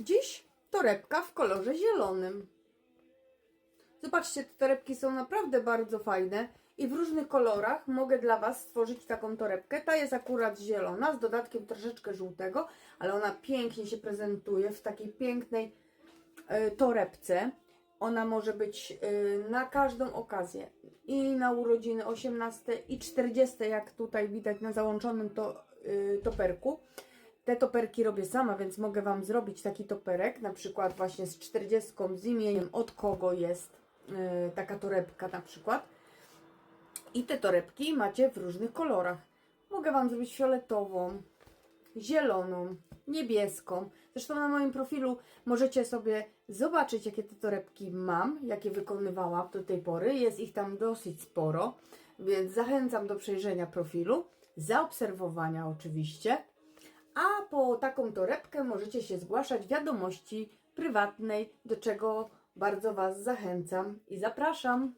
Dziś torebka w kolorze zielonym. Zobaczcie, te torebki są naprawdę bardzo fajne i w różnych kolorach mogę dla Was stworzyć taką torebkę. Ta jest akurat zielona z dodatkiem troszeczkę żółtego, ale ona pięknie się prezentuje w takiej pięknej e, torebce. Ona może być e, na każdą okazję i na urodziny 18 i 40, jak tutaj widać na załączonym to, e, toperku. Te toperki robię sama, więc mogę Wam zrobić taki toperek, na przykład właśnie z 40 z imieniem od kogo jest e, taka torebka na przykład. I te torebki macie w różnych kolorach. Mogę Wam zrobić fioletową, zieloną, niebieską. Zresztą na moim profilu możecie sobie zobaczyć, jakie te torebki mam, jakie wykonywałam do tej pory. Jest ich tam dosyć sporo, więc zachęcam do przejrzenia profilu, zaobserwowania oczywiście. A po taką torebkę możecie się zgłaszać wiadomości prywatnej, do czego bardzo Was zachęcam i zapraszam.